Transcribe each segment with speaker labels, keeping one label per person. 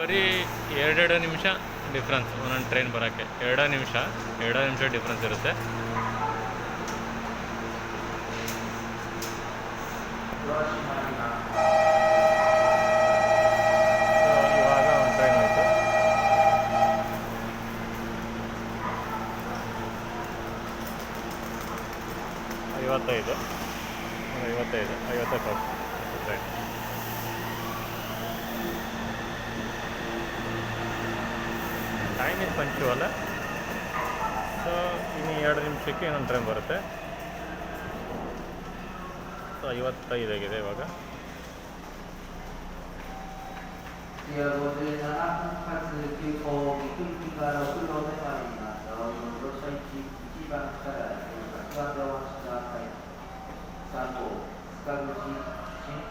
Speaker 1: ಬರೀ ಎರಡೆರಡು ನಿಮಿಷ ಡಿಫ್ರೆನ್ಸ್ ಒಂದೊಂದು ಟ್ರೈನ್ ಬರೋಕ್ಕೆ ಎರಡು ನಿಮಿಷ ಎರಡು ನಿಮಿಷ ಡಿಫ್ರೆನ್ಸ್ ಇರುತ್ತೆ ಇವಾಗ ಒಂದು ಟ್ರೈನ್ ಐವತ್ತೈದು ಐವತ್ತೈದು ಐವತ್ತೈದು ಟ್ರೈನ್ ನೈನಿಗೆ ಪಂಚುವಲ್ಲ ಸೊ ಇನ್ನು ಎರಡು ನಿಮಿಷಕ್ಕೆ ಇನ್ನೊಂದು ಟ್ರೈನ್ ಬರುತ್ತೆ. ಸೊ ಐವತ್ತೈದಾಗಿದೆ ಇವಾಗ.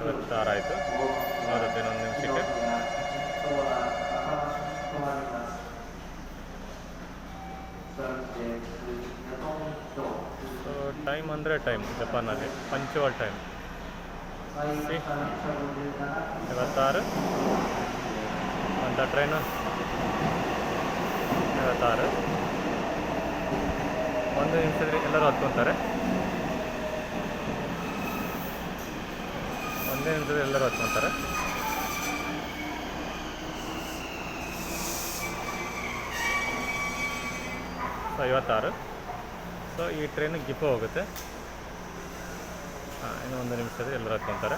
Speaker 1: ಇವತ್ತಾರಾಯಿತು ಬರುತ್ತೆ ಇನ್ನೊಂದು ನಿಮಿಷಕ್ಕೆ. ಟೈಮ್ ಅಂದರೆ ಟೈಮ್ ಜಪಾನಲ್ಲಿ ಪಂಚುವಲ್ ಟೈಮ್ ಐವತ್ತಾರು. ಅಂತ ಟ್ರೈನು ಐವತ್ತಾರು. ಒಂದು ನಿಮಿಷದಲ್ಲಿ ಎಲ್ಲರೂ ಹತ್ಕೊತಾರೆ. ಒಂದೇ ನಿಮಿಷದಲ್ಲಿ ಎಲ್ಲರೂ ಹತ್ಕೊತಾರೆ. ಐವತ್ತಾರು. ಸೊ ಈ ಟ್ರೈನ್ ಗಿಪ್ಪ ಹೋಗುತ್ತೆ. ಹಾಂ, ಇನ್ನೂ ಒಂದು ನಿಮಿಷದಲ್ಲಿ ಎಲ್ಲರೂ ಹತ್ಕೊಂತಾರೆ.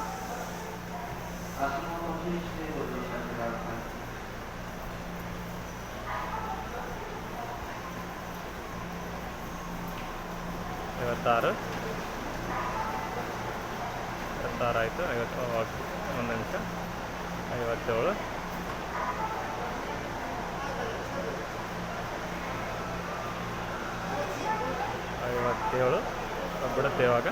Speaker 1: ಐವತ್ತಾರು. ಐವತ್ತಾರು ಆಯಿತು, ಐವತ್ತು ಒಂದು ನಿಮಿಷ. ಐವತ್ತೇಳು. ಏಳು ಬಿಡುತ್ತೆ ಇವಾಗ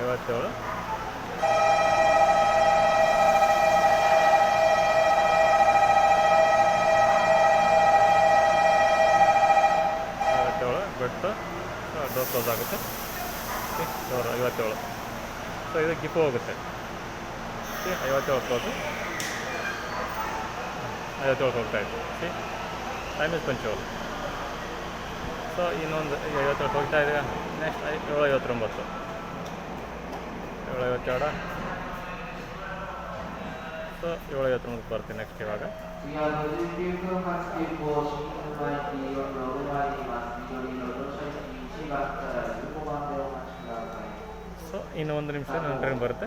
Speaker 1: ಐವತ್ತೇಳು. ಐವತ್ತೇಳು, ಬಿಟ್ಟು ಡೋರ್ ಕ್ಲೋಸ್ ಆಗುತ್ತೆ. ಡೋರ್ ಐವತ್ತೇಳು. ಸೊ ಇದು ಗಿಪ್ಪು ಹೋಗುತ್ತೆ. ಐವತ್ತೇಳು ಕ್ಲೋಸು ಐವತ್ತೇಳು ಹೋಗ್ತಾಯಿತ್ತು ಟೈಮ್ ಇಸ್ ಪಂಚೋಲ್ ಸೊ ಇನ್ನೊಂದು ಐವತ್ತೇಳು ಹೋಗ್ತಾ ಇದೀವಿ. ನೆಕ್ಸ್ಟ್ ಏಳು ಐವತ್ತೊಂಬತ್ತು ಏಳು ಐವತ್ತೆರಡು ಸೊ ಏಳು ಐವತ್ತೊಂಬತ್ತು ಬರ್ತೀನಿ ನೆಕ್ಸ್ಟ್ ಇವಾಗ. ಸೊ ಇನ್ನು ಒಂದು ನಿಮಿಷ, ನನ್ನ ಟ್ರೈನ್ ಬರುತ್ತೆ.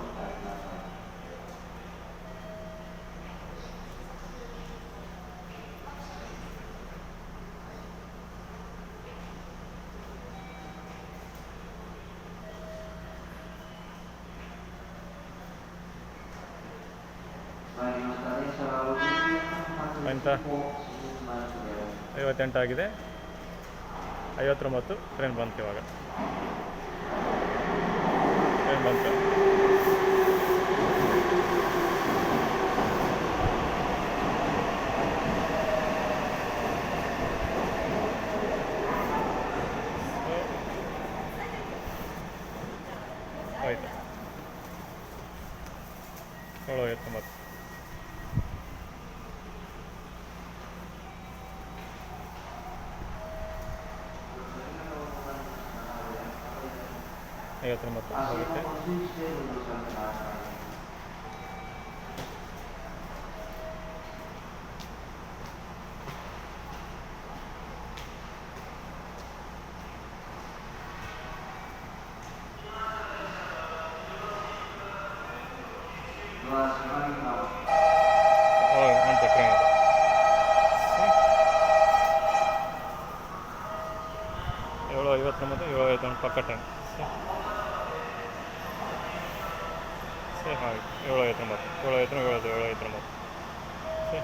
Speaker 1: ಎಂತ ಐವತ್ತೆಂಟಾಗಿದೆ ಐವತ್ತೊಂಬತ್ತು ಟ್ರೈನ್ ಬಂತು ಇವಾಗ. ಟ್ರೈನ್ ಬಂತು. ಐವತ್ತೊಂಬತ್ತು
Speaker 2: 足
Speaker 1: ಹೋಗುತ್ತೆ
Speaker 2: 元
Speaker 1: ಸೇ ಹಾಗೆ. ಏಳು ಐವತ್ತೊಂಬತ್ತು ಏಳು ಐವತ್ತೊಂಬತ್ತು ಏಳು ಐವತ್ತೊಂಬತ್ತು ಸೇ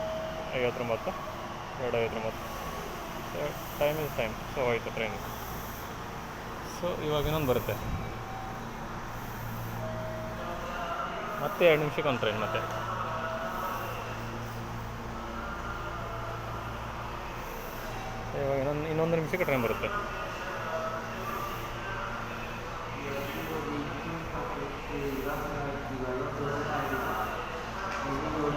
Speaker 1: ಐವತ್ತೊಂಬತ್ತು ಎರಡು ಐವತ್ತೊಂಬತ್ತು ಟೈಮ್ ಇಸ್ ಟೈಮ್ ಸೊ ಆಯಿತು ಟ್ರೈನ್ ಸೊ ಇವಾಗ ಇನ್ನೊಂದು ಬರುತ್ತೆ. ಮತ್ತೆ ಎರಡು ನಿಮಿಷಕ್ಕೆ ಒಂದು ಟ್ರೈನ್ ಮತ್ತೆ. ಇವಾಗ ಇನ್ನೊಂದು ಇನ್ನೊಂದು ನಿಮಿಷಕ್ಕೆ ಟ್ರೈನ್ ಬರುತ್ತೆ.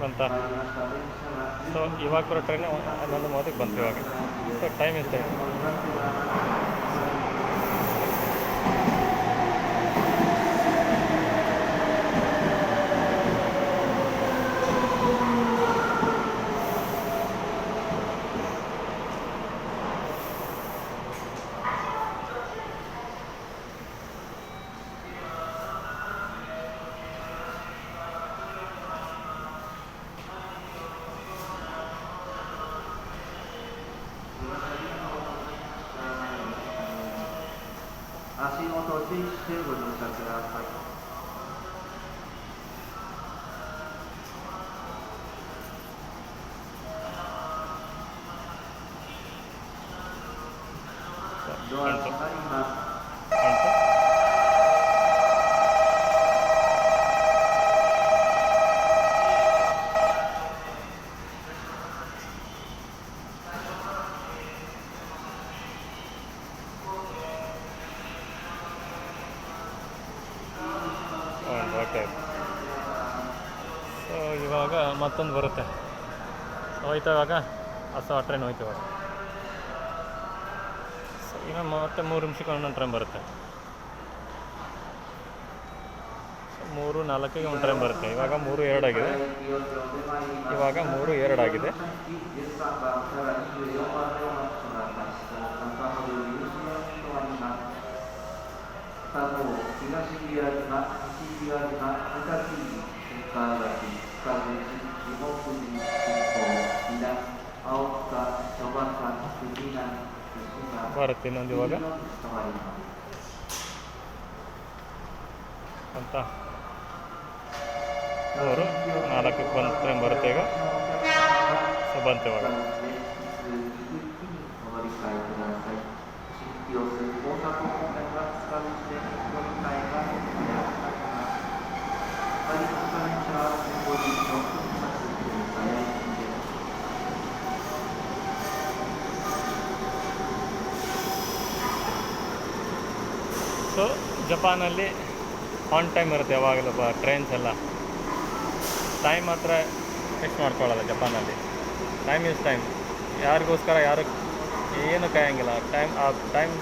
Speaker 2: が
Speaker 1: ಸೊ ಇವಾಗ ಕೂಡ ಟ್ರೈನ್ ಹನ್ನೊಂದು ಮೂವತ್ತಕ್ಕೆ ಬಂತು ಇವಾಗ. ಸೊ ಟೈಮ್ ಎಷ್ಟು
Speaker 2: 足元注意してご乗車ください。ドア閉まります。
Speaker 1: ಸೊ ಇವಾಗ ಮತ್ತೊಂದು ಬರುತ್ತೆ. ಹೋಯ್ತವಾಗ ಹೊಸ ಟ್ರೈನ್ ಹೋಯ್ತು ಇವಾಗ. ಸೊ ಈಗ ಮತ್ತೆ ಮೂರು ನಿಮಿಷಕ್ಕೆ ಒಂದೊಂದು ಟ್ರೈನ್ ಬರುತ್ತೆ ಮೂರು ನಾಲ್ಕಿಗೆ ಒಂದು ಟ್ರೈನ್ ಬರುತ್ತೆ. ಇವಾಗ ಮೂರು ಎರಡಾಗಿದೆ ಇವಾಗ ಮೂರು ಎರಡು ಆಗಿದೆ. ಬರುತ್ತೆ ಇನ್ನೊಂದು ಇವಾಗ. ಅಂತ. ಮೂರು ನಾಲ್ಕಕ್ಕೆ ಬಂದರೆ ಬರುತ್ತೆ ಈಗ. ಸೊ ಬಂತು ಇವಾಗ.
Speaker 2: Thank you.
Speaker 1: ಸೊ, ಜಪಾನಲ್ಲಿ ಆನ್ ಟೈಮ್ ಇರುತ್ತೆ ಯಾವಾಗಲೂ ಬ ಟ್ರೈನ್ಸ್ ಎಲ್ಲ. ಟೈಮ್ ಮಾತ್ರ ಫಿಕ್ಸ್ ಮಾಡ್ಕೊಳ್ಳಲ್ಲ ಜಪಾನಲ್ಲಿ. ಟೈಮ್ ಇಸ್ ಟೈಮ್ ಯಾರಿಗೋಸ್ಕರ, ಯಾರು ಏನು ಕಾಯಂಗಿಲ್ಲ. ಟೈಮ್ ಆ ಟೈಮ್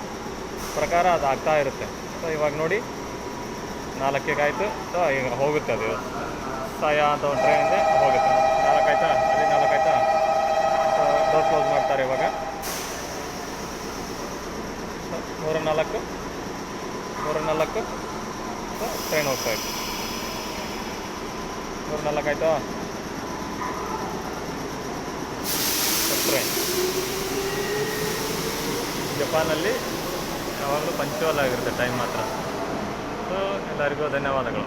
Speaker 1: ಪ್ರಕಾರ ಅದು ಆಗ್ತಾ ಇರುತ್ತೆ. ಸೊ ಇವಾಗ ನೋಡಿ, ನಾಲ್ಕಕ್ಕೆ ಆಯಿತು. ಸೊ ಈಗ ಹೋಗುತ್ತೆ ಅದು. ಸಾಯ ಅಂತ ಒಂದು ಟ್ರೈನ್ ಇದೆ, ಹೋಗುತ್ತೆ. ನಾಲ್ಕು ಆಯ್ತಾ? ಅಲ್ಲಿ ನಾಲ್ಕು ಆಯ್ತಾ? ಸೊ ಡೋರ್ ಕ್ಲೋಸ್ ಮಾಡ್ತಾರೆ ಇವಾಗ. ಮೂರು ನಾಲ್ಕು. ಮೂರು ನಾಲ್ಕು ಟ್ರೈನ್ ಹೋಗ್ತಾ ಇತ್ತು ಮೂರು ನಾಲ್ಕು ಆಯಿತಾ? ಟ್ರೈನ್ ಜಪಾನಲ್ಲಿ ಯಾವಾಗಲೂ ಪಂಚುವಲ್ ಆಗಿರುತ್ತೆ ಟೈಮ್ ಮಾತ್ರ. ಸೊ ಎಲ್ಲರಿಗೂ ಧನ್ಯವಾದಗಳು.